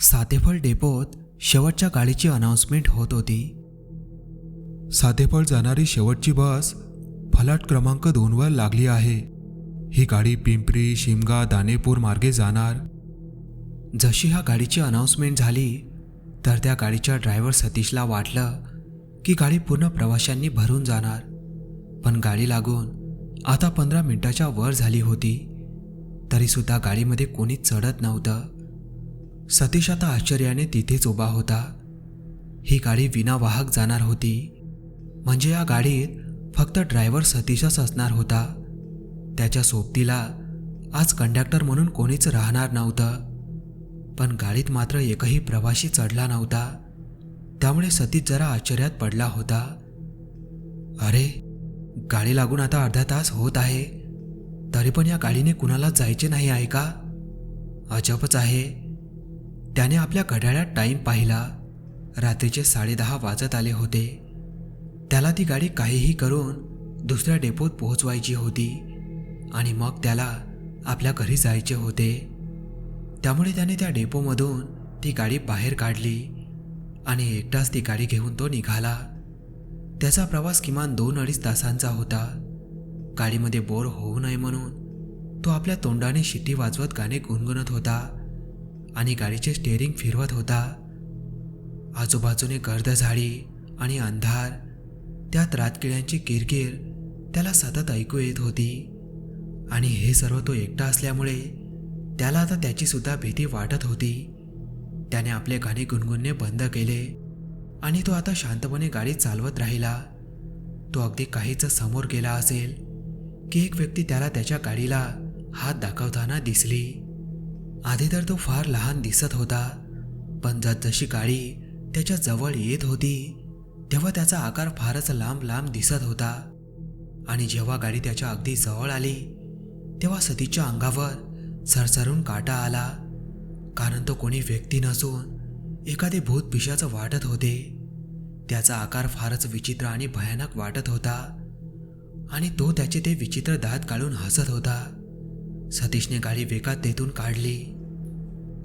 सातेफळ डेपोत शेवटच्या गाडीची अनाउन्समेंट होत होती. सातेफळ जाणारी शेवटची बस फलाट क्रमांक दोनवर लागली आहे. ही गाडी पिंपरी शिमगा दानेपूर मार्गे जाणार. जशी ह्या गाडीची अनाउन्समेंट झाली तर त्या गाडीच्या ड्रायव्हर सतीशला वाटलं की गाडी पूर्ण प्रवाशांनी भरून जाणार. पण गाडी लागून आता पंधरा मिनिटाच्या वर झाली होती. तरीसुद्धा गाडीमध्ये कोणीच चढत नव्हतं. सतीश आता आश्चर्याने तिथेच उभा होता. ही गाडी विनावाहक जाणार होती. म्हणजे या गाडीत फक्त ड्रायव्हर सतीशच असणार होता. त्याच्या सोबतीला आज कंडक्टर म्हणून कोणीच राहणार नव्हतं. पण गाडीत मात्र एकही प्रवाशी चढला नव्हता. त्यामुळे सतीश जरा आश्चर्यात पडला होता. अरे गाडी लागून आता अर्धा तास होत आहे. तरी पण या गाडीने कुणाला जायचे नाही आहे का? अजबच आहे. त्याने आपल्या घड्याळ्यात टाईम पाहिला. रात्रीचे साडेदहा वाजत आले होते. त्याला ती गाडी काहीही करून दुसऱ्या डेपोत पोहोचवायची होती आणि मग त्याला आपल्या घरी जायचे होते. त्यामुळे त्याने त्या डेपोमधून ती गाडी बाहेर काढली. आणि एकटाच ती गाडी घेऊन तो निघाला. त्याचा प्रवास किमान दोन अडीच तासांचा होता. गाडीमध्ये बोर होऊ नये म्हणून तो आपल्या तोंडाने शिट्टी वाजवत गाणे गुणगुणत होता आणि गाडीचे स्टेअरिंग फिरवत होता. आजूबाजूने गर्द झाडी आणि अंधार त्यात रातकिड्यांची किरकिर त्याला सतत ऐकू येत होती. आणि हे सर्व तो एकटा असल्यामुळे त्याला आता त्याची सुद्धा भीती वाटत होती. त्याने आपले गाणे गुणगुणणे बंद केले. आणि तो आता शांतपणे गाडी चालवत राहिला. तो अगदी काहीच समोर गेला असेल की एक व्यक्ती त्याला त्याच्या गाडीला हात दाखवताना दिसली. आधी तर तो फार लहान दिसत होता पण जसजशी गाडी त्याच्याजवळ येत होती तेव्हा त्याचा आकार फारच लांब लांब दिसत होता. आणि जेव्हा गाडी त्याच्या अगदी जवळ आली तेव्हा सतीच्या अंगावर सरसरून काटा आला. कारण तो कोणी व्यक्ती नसून एखादे भूत पिशाचं वाटत होते. त्याचा आकार फारच विचित्र आणि भयानक वाटत होता. आणि तो त्याचे ते विचित्र दात काढून हसत होता. सतीशने गाडी वेगात तेथून काढली.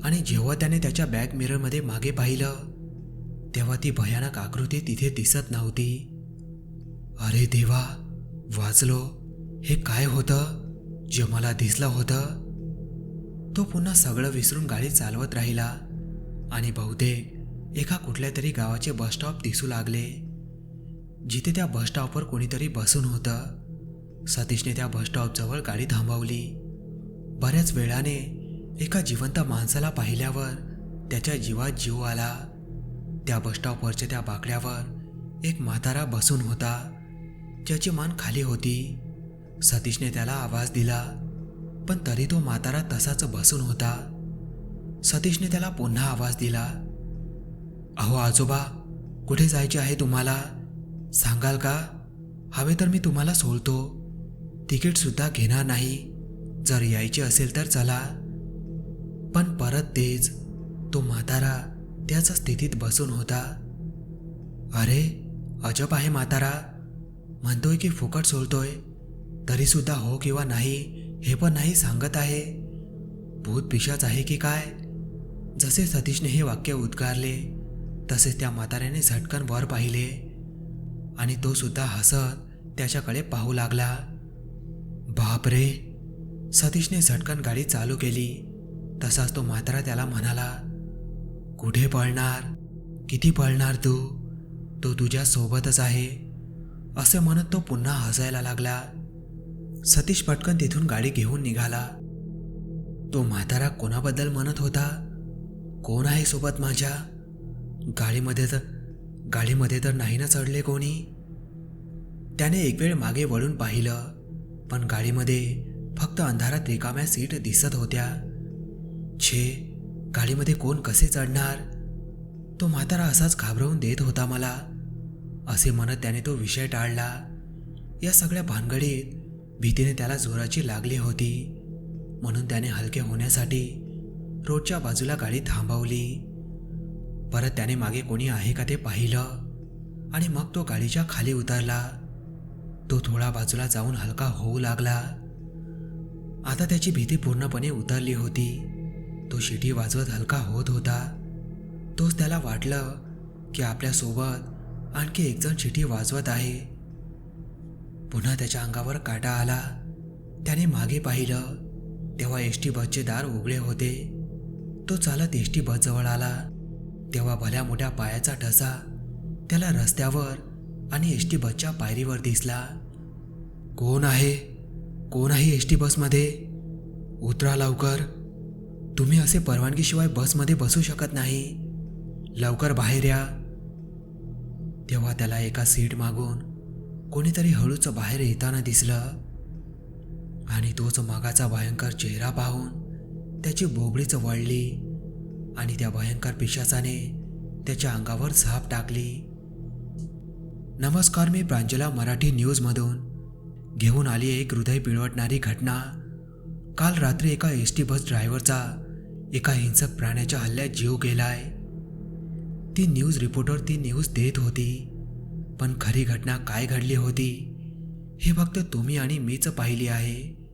आणि जेव्हा त्याने त्याच्या बॅक मिररमध्ये मागे पाहिलं तेव्हा ती भयानक आकृती तिथे दिसत नव्हती. अरे देवा वाचलो. हे काय होतं? जे मला दिसलं होतं तो पुन्हा सगळं विसरून गाडी चालवत राहिला. आणि बहुतेक एका कुठल्या तरी गावाचे बसस्टॉप दिसू लागले. जिथे त्या बसस्टॉपवर कोणीतरी बसून होतं सतीशने त्या बसस्टॉपजवळ गाडी थांबवली. बऱ्याच वेळाने एका जिवंत माणसाला पाहिल्यावर त्याच्या जीवात जीव आला. त्या बसस्टॉपवरच्या त्या बाकड्यावर एक म्हातारा बसून होता ज्याची मान खाली होती. सतीशने त्याला आवाज दिला पण तरी तो म्हातारा तसाच बसून होता. सतीशने त्याला पुन्हा आवाज दिला अहो आजोबा कुठे जायचे आहे तुम्हाला? सांगाल का? हवे तर मी तुम्हाला सोडतो. तिकीटसुद्धा घेणार नाही. जर यायचे असेल तर चला. पण परत तेच तो म्हातारा त्याच स्थितीत बसून होता. अरे अजब आहे म्हातारा. म्हणतोय की फुकट सोडतोय. तरीसुद्धा हो किंवा नाही हे पण नाही सांगत आहे. भूत पिशाच आहे की काय? जसे सतीशने हे वाक्य उद्गारले तसेच त्या म्हाताऱ्याने झटकन वर पाहिले. आणि तो सुद्धा हसत त्याच्याकडे पाहू लागला. बाप रे सतीशने झटकन गाडी चालू केली. तसाच तो म्हातारा त्याला म्हणाला कुठे पळणार? किती पळणार तू? तो तुझ्या सोबतच आहे. असे म्हणत तो पुन्हा हसायला लागला. सतीश पटकन तिथून गाडी घेऊन निघाला. तो म्हातारा कोणाबद्दल म्हणत होता? कोण आहे सोबत माझ्या? गाडीमध्ये तर गाडीमध्ये तर नाही ना चढले कोणी? त्याने एक वेळ मागे वळून पाहिलं पण गाडीमध्ये फक्त अंधारात रिकाम्या सीट दिसत होत्या. छे गाडीमध्ये कोण कसे चढणार? तो म्हातारा असाच घाबरवून देत होता मला असे म्हणत त्याने तो विषय टाळला. या सगळ्या भानगडीत भीतीने त्याला जोराची लागली होती. म्हणून त्याने हलके होण्यासाठी रोडच्या बाजूला गाडी थांबवली. परत त्याने मागे कोणी आहे का ते पाहिलं आणि मग तो गाडीच्या खाली उतरला. तो थोडा बाजूला जाऊन हलका होऊ लागला. आता त्याची भीती पूर्णपणे उतरली होती. तो शिटी वाजवत हलका होत होता. तोच त्याला वाटलं की आपल्यासोबत आणखी एकजण शिटी वाजवत आहे. पुन्हा त्याच्या अंगावर काटा आला. त्याने मागे पाहिलं तेव्हा एस टी बसचे दार उघडे होते. तो चालत एस टी बसजवळ आला. तेव्हा भल्या मोठ्या पायाचा ठसा त्याला रस्त्यावर आणि एस टी बसच्या पायरीवर दिसला. कोण आहे? कोण आहे एस टी बसमध्ये? उतरा लवकर. तुम्ही असे परवानगीशिवाय बसमध्ये बसू शकत नाही. लवकर बाहेर या. तेव्हा त्याला एका सीट मागून कोणीतरी हळूच बाहेर येताना दिसलं आणि तोच मागाचा भयंकर चेहरा पाहून त्याची बोबडीच वळली आणि त्या भयंकर पिशाचाने त्याच्या अंगावर झाप टाकली. नमस्कार मी प्रांजला मराठी न्यूजमधून घेऊन आली एक हृदय पिळवटणारी घटना. काल रात्री एका एस टी बस ड्रायव्हरचा एका हिंसक प्राण्याच्या हल्ल्यात जीव गेलाय. ती न्यूज रिपोर्टर ती न्यूज देत होती. पण खरी घटना काय घडली होती? हे फक्त तुम्ही आणि मीच पाहिली आहे.